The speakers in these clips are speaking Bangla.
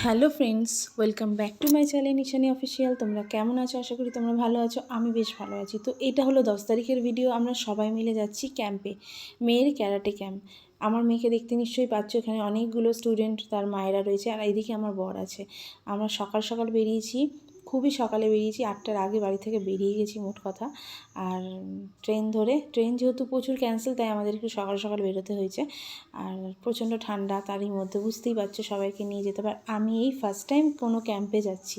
Hello friends, welcome back to my channel Nishani official. তোমরা কেমন আছো? আশা করি তোমরা ভালো আছো, আমি বেশ ভালো আছি। তো এটা হলো দশ তারিখের ভিডিও আমরা সবাই মিলে যাচ্ছি ক্যাম্পে মেয়ের ক্যারাটে ক্যাম্প আমার মেয়েকে দেখতে নিশ্চয়ই পাচ্ছ, এখানে অনেকগুলো স্টুডেন্ট তার মায়েরা রয়েছে, আর এইদিকে আমার বর আছে। আমরা সকাল সকাল বেরিয়েছি খুবই সকালে বেরিয়েছি, আটটার আগে বাড়ি থেকে বেরিয়ে গেছি মোট কথা। আর ট্রেন ধরে, ট্রেন যেহেতু প্রচুর ক্যান্সেল তাই আমাদের একটু সকাল সকাল বেরোতে হয়েছে। আর প্রচণ্ড ঠান্ডা, তারই মধ্যে বুঝতেই পারছ সবাইকে নিয়ে যেতে পার আমি এই ফার্স্ট টাইম কোনো ক্যাম্পে যাচ্ছি,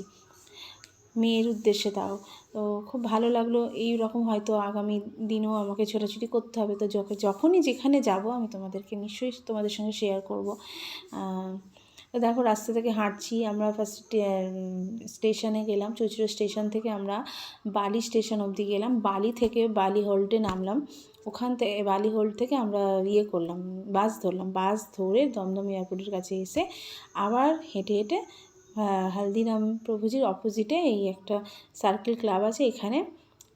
মেয়ের উদ্দেশ্যে তাও। তো খুব ভালো লাগল, এই রকম হয়তো আগামী দিনেও আমাকে ছোটাছুটি করতে হবে। তো যখন যখনই যেখানে যাব, আমি তোমাদেরকে নিশ্চয়ই তোমাদের সঙ্গে শেয়ার করব। তো দেখো রাস্তা থেকে হাঁটছি, আমরা ফার্স্ট স্টেশনে গেলাম চুচড়ো স্টেশন থেকে আমরা বালি স্টেশন অবধি গেলাম। বালি থেকে বালি হোল্টে নামলাম। ওখান থেকে বালি হোল্ড থেকে আমরা ইয়ে করলাম বাস ধরলাম। বাস ধরে দমদম এয়ারপোর্টের কাছে এসে আবার হেঁটে হেঁটে হালদিরাম প্রভুজির অপোজিটে এই একটা সার্কেল ক্লাব আছে। এখানে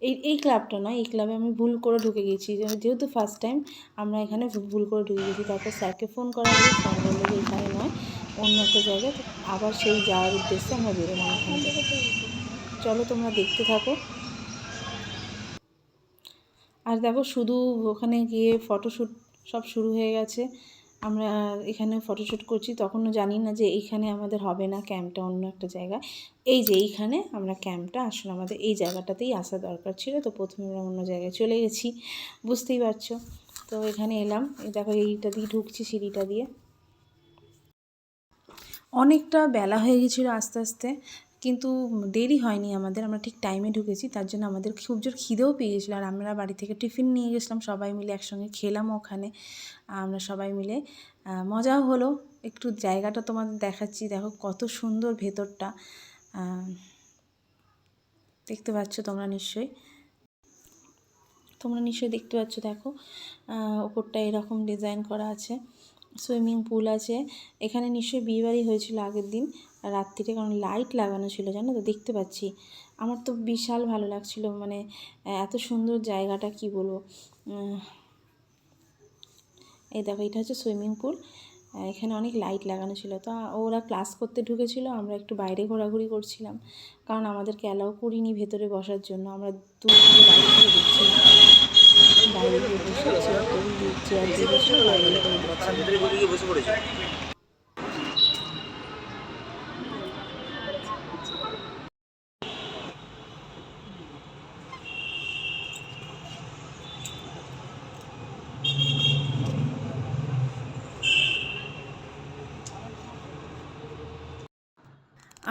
এই এই ক্লাবটা নয়, এই ক্লাবে আমি ভুল করে ঢুকে গেছি। যেহেতু ফার্স্ট টাইম আমরা এখানে ভুল করে ঢুকে গেছি, তারপর স্যারকে ফোন করা ফোন এখানে অন্য একটা জায়গায় আবার সেই যাওয়ার উদ্দেশ্যে আমরা বেরোলাম এখান থেকে চলো তোমরা দেখতে থাকো। আর দেখো, শুধু ওখানে গিয়ে ফটোশ্যুট সব শুরু হয়ে গেছে। আমরা এখানে ফটোশ্যুট করছি, তখনও জানি না যে এইখানে আমাদের হবে না ক্যাম্পটা অন্য একটা জায়গা। এই যে এইখানে আমরা ক্যাম্পটা, আসলে আমাদের এই জায়গাটাতেই আসা দরকার ছিল, তো প্রথমে আমরা অন্য জায়গায় চলে গেছি। বুঝতেই পারছ? তো এখানে এলাম। দেখো, এইটা দিয়ে ঢুকছি সিঁড়িটা দিয়ে। অনেকটা বেলা হয়ে গেছিল আস্তে আস্তে, কিন্তু দেরি হয়নি আমাদের, আমরা ঠিক টাইমে ঢুকেছি, তার জন্য আমাদের খুব জোর খিদেও পেয়ে গেছিল আর আমরা বাড়ি থেকে টিফিন নিয়ে গেছিলাম, সবাই মিলে একসঙ্গে খেলাম ওখানে। আমরা সবাই মিলে মজাও হলো। একটু জায়গাটা তোমাদের দেখাচ্ছি, দেখো কত সুন্দর ভেতরটা। দেখতে পাচ্ছ তোমরা নিশ্চয়ই? তোমরা নিশ্চয়ই দেখতে পাচ্ছ, দেখো। ওপরটা এরকম ডিজাইন করা আছে। সুইমিং পুল আছে। এখানে নিশ্চয়ই বিয়েবাড়ি হয়েছিল আগের দিন। রাত্রিতে কারণ লাইট লাগানো ছিল, জানো তো? দেখতে পাচ্ছি। আমার তো বিশাল ভালো লাগছিল মানে এত সুন্দর জায়গাটা, কি বলব? এই দেখো, এটা হচ্ছে সুইমিং পুল। এখানে অনেক লাইট লাগানো ছিল। তো ওরা ক্লাস করতে ঢুকেছিল, আমরা একটু বাইরে ঘোরাঘুরি করছিলাম। কারণ আমাদেরকে অ্যালাউ করিনি ভেতরে বসার জন্য। আমরা দূর বাইরে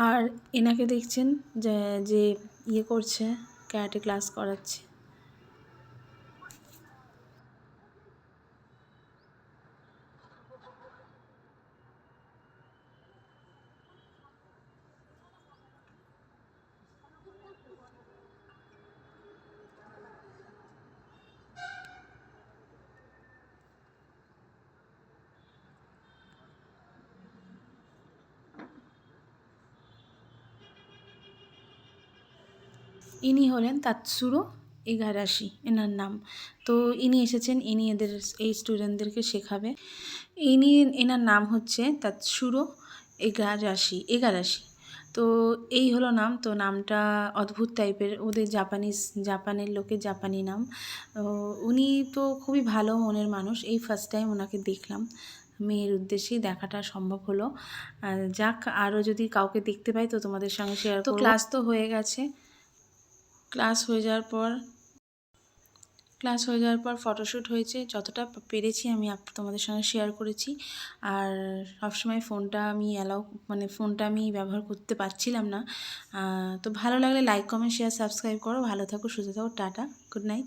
আর এনাকে দেখছেন যে যে ইয়ে করছে ক্যারাটে ক্লাস করাচ্ছে। ইনি হলেন তাৎসুরো এগারাশি এনার নাম। তো ইনি এসেছেন ইনি এদের এই স্টুডেন্টদেরকে শেখাবে। ইনি এনার নাম হচ্ছে তাৎসুরো এগারাশি এগারাশি। তো এই হলো নাম। তো নামটা অদ্ভুত টাইপের ওদের জাপানিজ জাপানের লোকের জাপানি নাম। উনি তো খুবই ভালো মনের মানুষ। এই ফার্স্ট টাইম ওনাকে দেখলাম। মেয়ের উদ্দেশ্যেই দেখাটা সম্ভব হলো। যাক আরও যদি কাউকে দেখতে পাই তো তোমাদের সঙ্গে শেয়ার তো ক্লাস তো হয়ে গেছে। ক্লাস হয়ে যাওয়ার পর, ক্লাস হয়ে যাওয়ার পর ফটোশ্যুট হয়েছে। যতটা পেরেছি আমি তোমাদের সঙ্গে শেয়ার করেছি। আর সবসময় ফোনটা আমি অ্যালাউ মানে ফোনটা আমি ব্যবহার করতে পারছিলাম না। তো ভালো লাগলে লাইক কমেন্ট শেয়ার সাবস্ক্রাইব করো। ভালো থাকো, সুস্থ থাকো, টাটা গুড নাইট